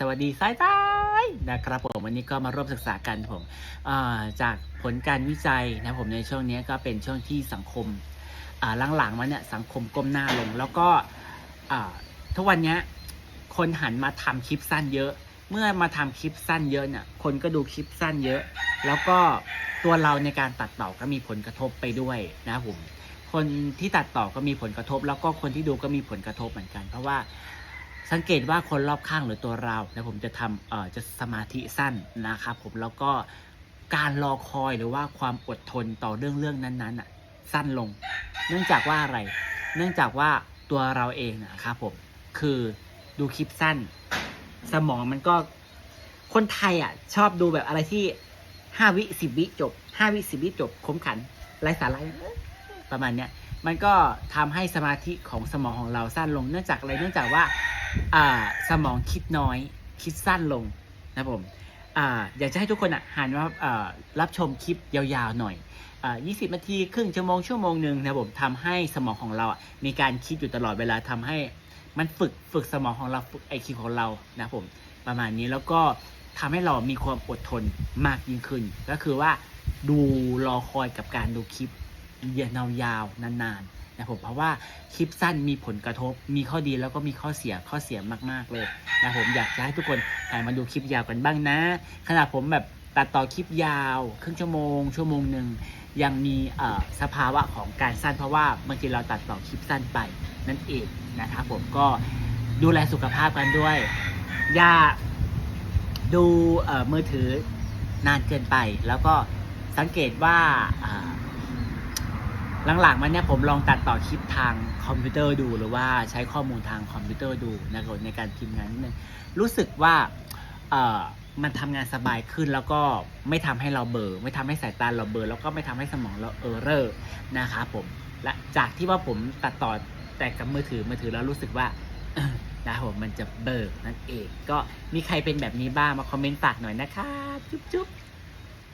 สวัสดีสายตานะครับผมวันนี้ก็มาร่วมศึกษากันผมจากผลการวิจัยนะผมในช่วงนี้ก็เป็นช่วงที่สังคมหลังๆมาเนี่ยสังคมก้มหน้าลง แล้วก็ทุกวันนี้คนหันมาทำคลิปสั้นเยอะ เมื่อมาทำคลิปสั้นเยอะเนี่ยคนก็ดูคลิปสั้นเยอะ แล้วก็ตัวเราในการตัดต่อก็มีผลกระทบไปด้วยนะผมคนที่ตัดต่อก็มีผลกระทบ แล้วก็คนที่ดูก็มีผลกระทบเหมือนกัน เพราะว่า สังเกตว่าคนรอบข้างหรือตัวเรานะผมจะทำเอ่อจะสมาธิสั้นนะครับผมแล้วก็การรอคอยหรือว่าความอดทนต่อเรื่องเรื่องนั้นๆอะสั้นลง เนื่องจากว่าอะไร เนื่องจากว่าตัวเราเองนะครับผมคือดูคลิปสั้น สมองมันก็คนไทยอะ ชอบดูแบบอะไรที่ห้าวิสิบวิจบห้าวิสิบวิจบคมขันไร้สาระประมาณเนี้ยมันก็ทำให้สมาธิของสมองของเราสั้นลงเนื่องจากอะไรเนื่องจากว่า สมองคิดน้อยคิดสั้นลงนะครับผมอ่าอยากจะให้ทุกคนอะหันมาอ่ารับชมคลิปยาวๆหน่อยอ่า20นาทีครึ่งชั่วโมงชั่วโมงหนึ่งนะครับผมทำให้สมองของเราอะมีการคิดอยู่ตลอดเวลาทำให้มันฝึกฝึกสมองของเราฝึกไอคิวของเรานะครับผมประมาณนี้แล้วก็ทำให้เรามีความอดทนมากยิ่งขึ้น ก็คือว่าดูรอคอยกับการดูคลิปยาวๆนานๆ นะผมเพราะว่าคลิปสั้นมีผลกระทบ มีข้อดีแล้วก็มีข้อเสียข้อเสียมากๆเลยนะผมอยากจะให้ทุกคนหันมาดูคลิปยาวกันบ้างนะ ขณะผมแบบตัดต่อคลิปยาวครึ่งชั่วโมง ชั่วโมงหนึ่งยังมีสภาวะของการสั้นเพราะว่าบางทีเราตัดต่อคลิปสั้นไปนั่นเองนะครับผมก็ดูแลสุขภาพกันด้วย อย่าดูมือถือนานเกินไป แล้วก็สังเกตว่า หลังๆมาเนี่ยผมลองตัดต่อคลิปทางคอมพิวเตอร์ดูหรือว่าใช้ข้อมูลทางคอมพิวเตอร์ดูนะครับในการพิมพ์งานนิดนึงรู้สึกว่าเอ่อมันทำงานสบายขึ้นแล้วก็ไม่ทำให้เราเบลอไม่ทำให้สายตาเราเบลอแล้วก็ไม่ทำให้สมองเราเออเรอร์นะครับผมและจากที่ว่าผมตัดต่อแต่กับมือถือมือถือแล้วรู้สึกว่านะครับผมมันจะเบิกนั่นเอง ก็มีใครเป็นแบบนี้บ้างมาคอมเมนต์ฝากหน่อยนะครับจุ๊บจุ๊บ